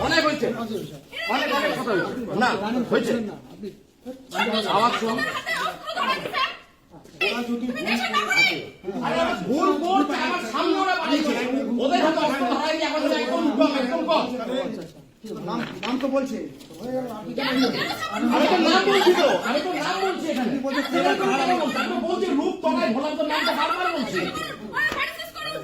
অনেক হয়েছে অনেক অনেক কথা হয়েছে না হয়েছে আওয়াজ কম আরে ভুল করছে আমার সামনে ওরা বানিয়েছে ওদের হাতে অস্ত্র ধরায়নি এখন একদম কম একদম কম নাম তো বলছে আমি তো নাম বলছি তো আমি তো নাম বলছি এখানে। বলছি রূপ তলায় ভোলার তো নামটা বারবার বলছি ওনার ভার্সেস করুন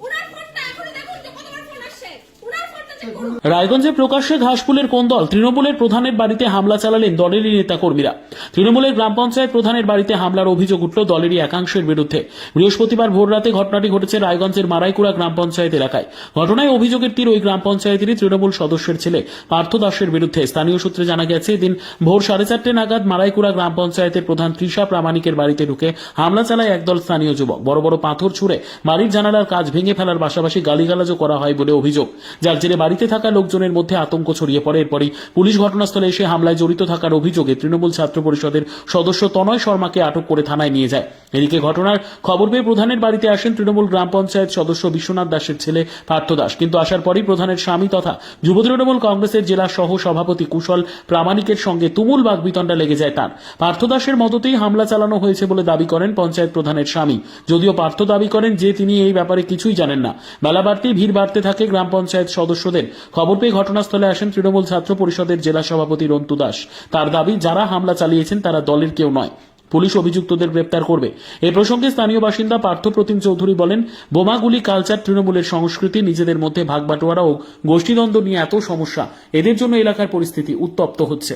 ওনার ফোনটা এখনই দেখুন যে কতবার ফোন আসছে ওনার ফোনটা চেক করুন রায়গঞ্জে প্রকাশ্যে ঘাসফুলের কোন্দল তৃণমূলের প্রধানের বাড়িতে হামলা চালালেন দলেরই নেতাকর্মীরা তৃণমূলের গ্রাম পঞ্চায়েত প্রধানের বাড়িতে হামলার অভিযোগ উঠল দলেরই একাংশের বিরুদ্ধে। বৃহস্পতিবার ভোররাতে ঘটনাটি ঘটেছে রায়গঞ্জের মারাইকুড়া গ্রাম পঞ্চায়েত এলাকায়। ঘটনায় অভিযোগের তীর ওই গ্রাম পঞ্চায়েতেরই তৃণমূল সদস্যের ছেলে পার্থ দাসের বিরুদ্ধে। স্থানীয় সূত্রে জানা গেছে, এদিন ভোর সাড়ে চারটে নাগাদ মারাইকুড়া গ্রাম পঞ্চায়েতের প্রধান তৃষা প্রামাণিকের বাড়িতে ঢুকে হামলা চালায় একদল স্থানীয় যুবক। বড় বড় পাথর ছুঁড়ে বাড়ির জানালার কাজ ভেঙে ফেলার পাশাপাশি গালিগালাজও করা হয় বলে অভিযোগ। যার জেরে বাড়িতে থাকা লোকজনের মধ্যে আতঙ্ক ছড়িয়ে পড়ে। এরপরই পুলিশ ঘটনাস্থলে এসে হামলায় জড়িত থাকার অভিযোগে তৃণমূল ছাত্র পরিষদের সদস্য তনয় শর্মাকে আটক করে থানায় নিয়ে যায়। এদিকে ঘটনার খবর পেয়ে প্রধানের বাড়িতে আসেন তৃণমূল গ্রাম পঞ্চায়েত সদস্য বিশ্বনাথ দাসের ছেলে পার্থ দাস। কিন্তু আসার পরই প্রধানের স্বামী তথা যুব তৃণমূল কংগ্রেসের জেলা সহ সভাপতি কুশল প্রামাণিকের সঙ্গে তুমুল বাগবিতণ্ডা লেগে যায় তার। পার্থ দাসের মদতেই হামলা চালানো হয়েছে বলে দাবি করেন পঞ্চায়েত প্রধানের স্বামী। যদিও পার্থ দাবি করেন যে তিনি এই ব্যাপারে কিছুই জানেন না। বেলা বাড়তেই ভিড় বাড়তে থাকে গ্রাম পঞ্চায়েত সদস্যদের। খবর পেয়ে ঘটনাস্থলে আসেন তৃণমূল ছাত্র পরিষদের জেলা সভাপতি রন্তু দাস। তার দাবি, যারা হামলা চালিয়েছেন তারা দলের কেউ নয়। পুলিশ অভিযুক্তদের গ্রেপ্তার করবে। এ প্রসঙ্গে স্থানীয় বাসিন্দা পার্থপ্রতিম চৌধুরী বলেন বোমাগুলি কালচার তৃণমূলের সংস্কৃতি নিজেদের মধ্যে ভাগবাটোয়ারা ও গোষ্ঠীদ্বন্দ্ব নিয়ে এত সমস্যা এদের জন্য এলাকার পরিস্থিতি উত্তপ্ত হচ্ছে।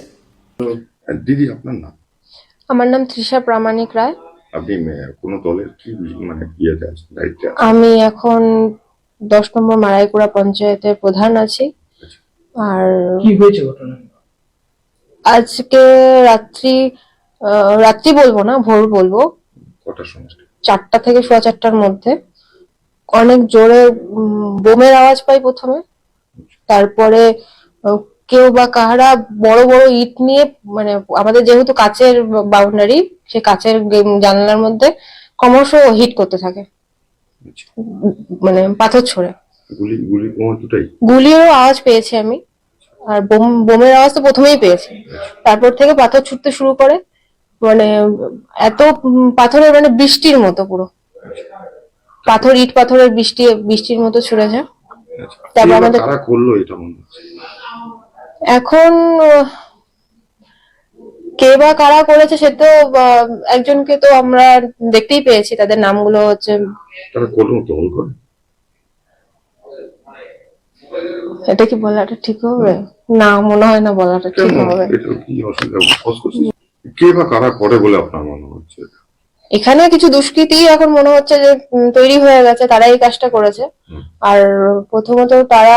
দিদি আপনার নাম? আমার নাম তৃষা প্রামাণিক রায়। আপনি কোনো দলের কি মানে ইয়েতে আছেন দায়িত্বে আছেন? আমি এখন দশ নম্বর মারাইকুড়া পঞ্চায়েতের প্রধান আছি। আর কি হয়েছে ঘটনা আজকে রাত্রি রাত্রি বলব না ভোর বলব। চারটা থেকে সোয়া চারটার মধ্যে। অনেক জোরে বোমের আওয়াজ পাই প্রথমে। তারপরে কেউ বা কাহারা বড় বড় ইট নিয়ে মানে আমাদের যেহেতু কাচের বাউন্ডারি সে কাচের জানালার মধ্যে ক্রমশ হিট করতে থাকে। আচ্ছা। মানে পাথর ছড়ে। গুলি গুলি গুলিরও আওয়াজ পেয়েছি আমি। আর বোম বোমের আওয়াজ তো প্রথমেই পেয়েছে। তারপর থেকে পাথর ছুটতে শুরু করে। মানে এত পাথরের মানে বৃষ্টির মতো পুরো। পাথর ইট পাথরের বৃষ্টি বৃষ্টির মতো ছুড়েছে। তারপর আমাদের- করল এটা এখন কে বা কারা করেছে সে তো একজনকে তো আমরা দেখতেই পেয়েছি। তাদের নামগুলো হচ্ছে তারা কোনো দল করে। এটা কি বলাটা ঠিক হবে? না মনে হয় না বলাটা ঠিক হবে। এটা কি অসুবিধা খোঁজ করছে? কে বা কারা করে বলে আপনার মনে হচ্ছে? এখানে কিছু দুষ্কৃতি এখন মনে হচ্ছে যে তৈরি হয়ে গেছে তারা এই কাজটা করেছে। আর প্রথমত তারা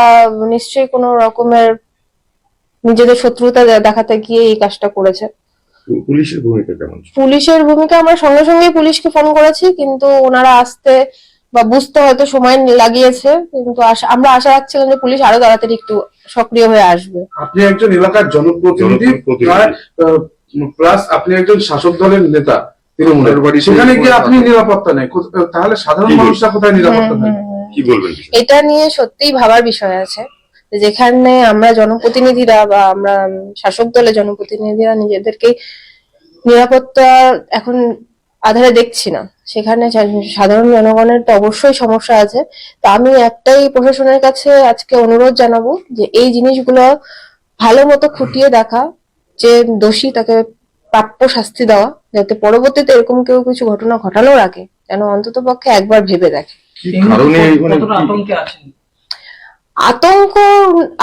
নিশ্চয়ই কোনো রকমের নিজেদের শত্রুতা দেখাতে গিয়ে এই কাজটা করেছে। পুলিশের ভূমিকা কেমন? পুলিশের ভূমিকা আমরা সঙ্গে সঙ্গে পুলিশকে ফোন করেছি কিন্তু ওনারা আসতে বা বুঝতে হয়তো সময় লাগিয়েছে কিন্তু আশা- আমরা আশা রাখছিলাম যে পুলিশ আরও তাড়াতাড়ি একটু সক্রিয় হয়ে আসবে। আপনি একজন এলাকার জনপ্রতিনিধি। প্লাস আপনি একজন শাসক দলের নেতা তৃণমূলের। ওনার সেখানে গিয়ে আপনি নিরাপত্তা নেই। তাহলে সাধারণ মানুষরা কোথায় নিরাপত্তা নেই হুম, হুম। কি বলবেন এটা নিয়ে সত্যিই ভাবার বিষয় আছে যেখানে আমরা জনপ্রতিনিধিরা বা আমরা শাসক দলের জনপ্রতিনিধিরা নিজেদেরকেই নিরাপত্তা এখন আধারে দেখছি না। সেখানে সাধারণ জনগণের তো অবশ্যই সমস্যা আছে। তা আমি একটাই প্রশাসনের কাছে আজকে অনুরোধ জানাব যে এই জিনিসগুলো ভালো মতো খুঁটিয়ে দেখা যে দোষী তাকে প্রাপ্য শাস্তি দেওয়া যাতে পরবর্তীতে এরকম কেউ কিছু ঘটনা ঘটানোর আগে যেন অন্তত পক্ষে একবার ভেবে দেখে। মানে আতঙ্ক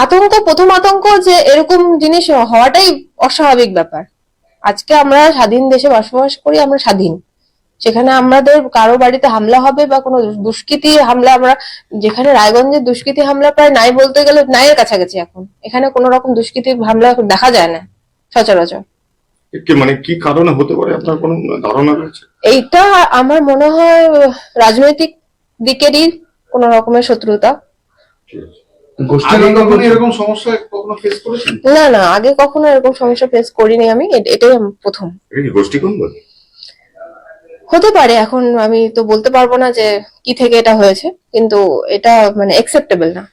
আতঙ্ক প্রথম আতঙ্ক যে এরকম জিনিস হওয়াটাই অস্বাভাবিক ব্যাপার। আজকে আমরা স্বাধীন দেশে বসবাস করি আমরা স্বাধীন। সেখানে আমাদের কারও বাড়িতে হামলা হবে বা কোনো দুষ্কৃতি হামলা আমরা যেখানে রায়গঞ্জের দুষ্কৃতি হামলা প্রায় নাই বলতে গেলে নাইয়ের কাছাকাছি এখন। এখানে কোনো রকম দুষ্কৃতি হামলা দেখা যায় না সচরাচর। মানে কি কারণে হতে পারে? আপনার কোনো ধারণা রয়েছে? এইটা আমার মনে হয় রাজনৈতিক দিকেরই কোনো রকমের শত্রুতা। ঠিক আছে গোষ্ঠী কখনো এরকম সমস্যা কখনো ফেস করেছেন? না না আগে কখনো এরকম সমস্যা ফেস করিনি আমি এটাই প্রথম। গোষ্ঠী কোন হতে পারে এখন আমি তো বলতে পারব না যে কি থেকে এটা হয়েছে কিন্তু এটা মানে একসেপ্টেবল না।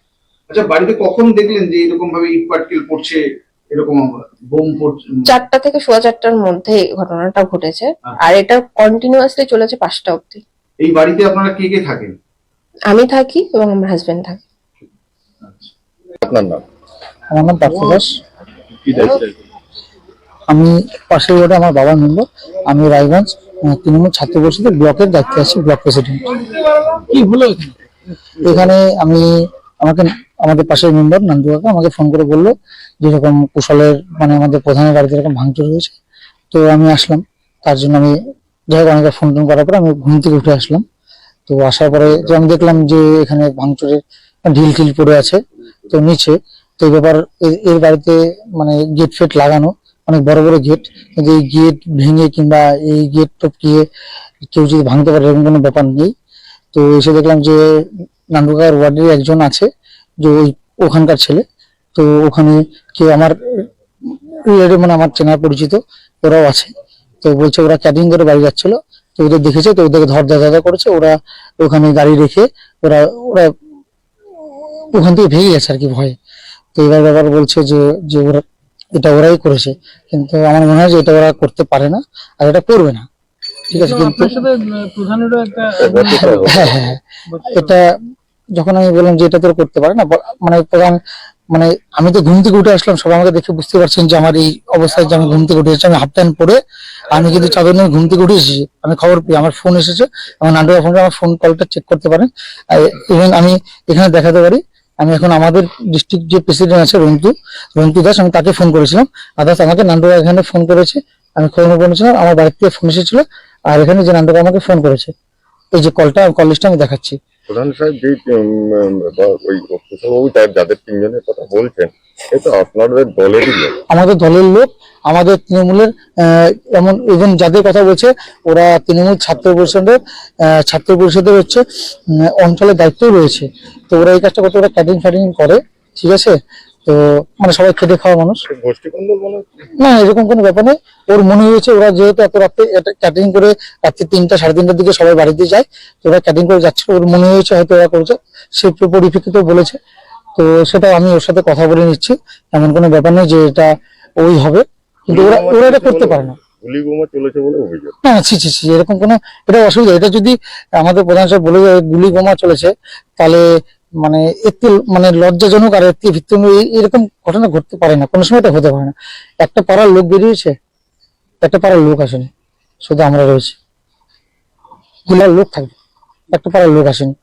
আচ্ছা বাড়িতে কখন দেখলেন যে এরকম ভাবে ইট পাটকেল পড়ছে এরকম বোম পড়ছে? চারটা থেকে সোয়া চারটার মধ্যে এই ঘটনাটা ঘটেছে আর এটা কন্টিনিউয়াসলি চলেছে পাঁচটা অবধি। এই বাড়িতে আপনারা কে কে থাকেন? আমি থাকি এবং আমার হাজবেন্ড থাকে। আপনার নাম? আমার নাম পার্থ দাস। আমি পাশের আমার বাবার মেম্বার আমি রায়গঞ্জ। তৃণমূল ছাত্র পরিষদের ব্লকের দায়িত্বে আছি ব্লক প্রেসিডেন্ট কি হলো এখানে? আমি আমাকে আমাদের পাশের মেম্বার নান্দু কাকা আমাকে ফোন করে বলল যে এরকম কুশলের মানে আমাদের প্রধানের বাড়িতে এরকম ভাঙচুর হয়েছে। তো আমি আসলাম তার জন্য আমি যাই হোক অনেকে ফোন টোন করার পরে আমি ঘুম থেকে উঠে আসলাম। তো আসার পরে যে আমি দেখলাম যে এখানে ভাঙচুরের ঢিল টিল পড়ে আছে তো নিচে। তো এই ব্যাপার এর- এর বাড়িতে মানে গেট ফেট লাগানো অনেক বড় বড় গেট কিন্তু এই গেট ভেঙে কিংবা এই গেট টপকিয়ে কেউ যদি ভাঙতে পারে, এরকম কোনো ব্যাপার নেই। তো এসে দেখলাম যে নান্দুকার ওয়ার্ডের একজন আছে, যে ওই ওখানকার ছেলে। তো ওখানে কেউ আমার, রিলেটিভ মানে আমার চেনা পরিচিত, ওরাও আছে। তো বলছে ওরা ক্যাটিং করে বাড়ি যাচ্ছিল। তো ওদের দেখেছে, তো ওদেরকে ধর দাদা করেছে, ওরা ওখানে গাড়ি রেখে ওরা ওরা ওখান থেকে ভেঙে গেছে আর কি ভয়ে। তো এবার ব্যাপার বলছে যে যে ওরা এটা ওরাই করেছে। কিন্তু আমার মনে হয় যে এটা ওরা করতে পারে না আর এটা করবে না। ঠিক আছে কিন্তু হ্যাঁ হ্যাঁ হ্যাঁ। এটা যখন আমি বললাম যে এটা তো করতে পারে না মানে প্রধান মানে আমি তো ঘুম থেকে উঠে আসলাম সবাই আমাকে দেখে বুঝতে পারছেন যে আমার এই অবস্থায় যে আমি ঘুম থেকে উঠে এসেছি আমি হাফ প্যান্ট পরে আমি কিন্তু চাদর নিয়ে ঘুম থেকে উঠে এসেছি। আমি খবর পেয়ে আমার ফোন এসেছে আমার নান্ডুয়া ফোনে আমার ফোন কলটা চেক করতে পারেন। ইভেন আমি এখানে দেখাতে পারি আমি এখন আমাদের ডিস্ট্রিক্ট যে প্রেসিডেন্ট আছে রন্তু রন্তু দাস, আমি তাকে ফোন করেছিলাম। আদার্স আমাকে নান্ডুয়া এখানে ফোন করেছে। আমি খবর বলেছিলাম, আমার বাড়ির থেকে ফোন এসেছিল, আর এখানে যে নান্ডুয়া আমাকে ফোন করেছে। এই যে কলটা কল লিস্টটা আমি দেখাচ্ছি। প্রধান সাহেব যে ওই তার যাদের তিনজনের কথা বলছেন, এ আপনাদের আমাদের দলের লোক, আমাদের তৃণমূলের এমন ইভেন যাদের কথা বলছে, ওরা তৃণমূল ছাত্র পরিষদের ছাত্র পরিষদের হচ্ছে অঞ্চলের দায়িত্ব রয়েছে। তো ওরা এই কাজটা করতে ওরা ক্যাটিং ফ্যাটিং করে, ঠিক আছে? তো মানে সবাই খেতে খাওয়া মানুষ। মনে না এরকম কোনো ব্যাপার নেই। ওর মনে হয়েছে ওরা যেহেতু এত রাত্রে ক্যাটারিং করে রাত্রি তিনটা সাড়ে তিনটার দিকে সবাই বাড়িতে যায় তো ওরা ক্যাটারিং করে যাচ্ছে। ওর মনে হয়েছে হয়তো ওরা করেছে। সে পরিপ্রেক্ষিতে বলেছে। তো সেটা আমি ওর সাথে কথা বলে নিচ্ছি। এমন কোনো ব্যাপার নেই যে এটা ওই হবে। কিন্তু ওরা ওরা এটা করতে পারে না। গুলি চলেছে বলে অভিযোগ? না ছি ছি ছি এরকম কোনো এটা অসুবিধা। এটা যদি আমাদের প্রধান সাহেব বলে গুলি বোমা চলেছে তাহলে মানে একটু মানে লজ্জাজনক আর একটি ভিত্তি এরকম ঘটনা ঘটতে পারে না। কোনো সময় তো হতে পারে না। একটা পাড়ার লোক বেরিয়েছে, একটা পাড়ার লোক আসেনি। শুধু আমরা রয়েছি। গুলার লোক থাকবে, একটা পাড়ার লোক আসেনি।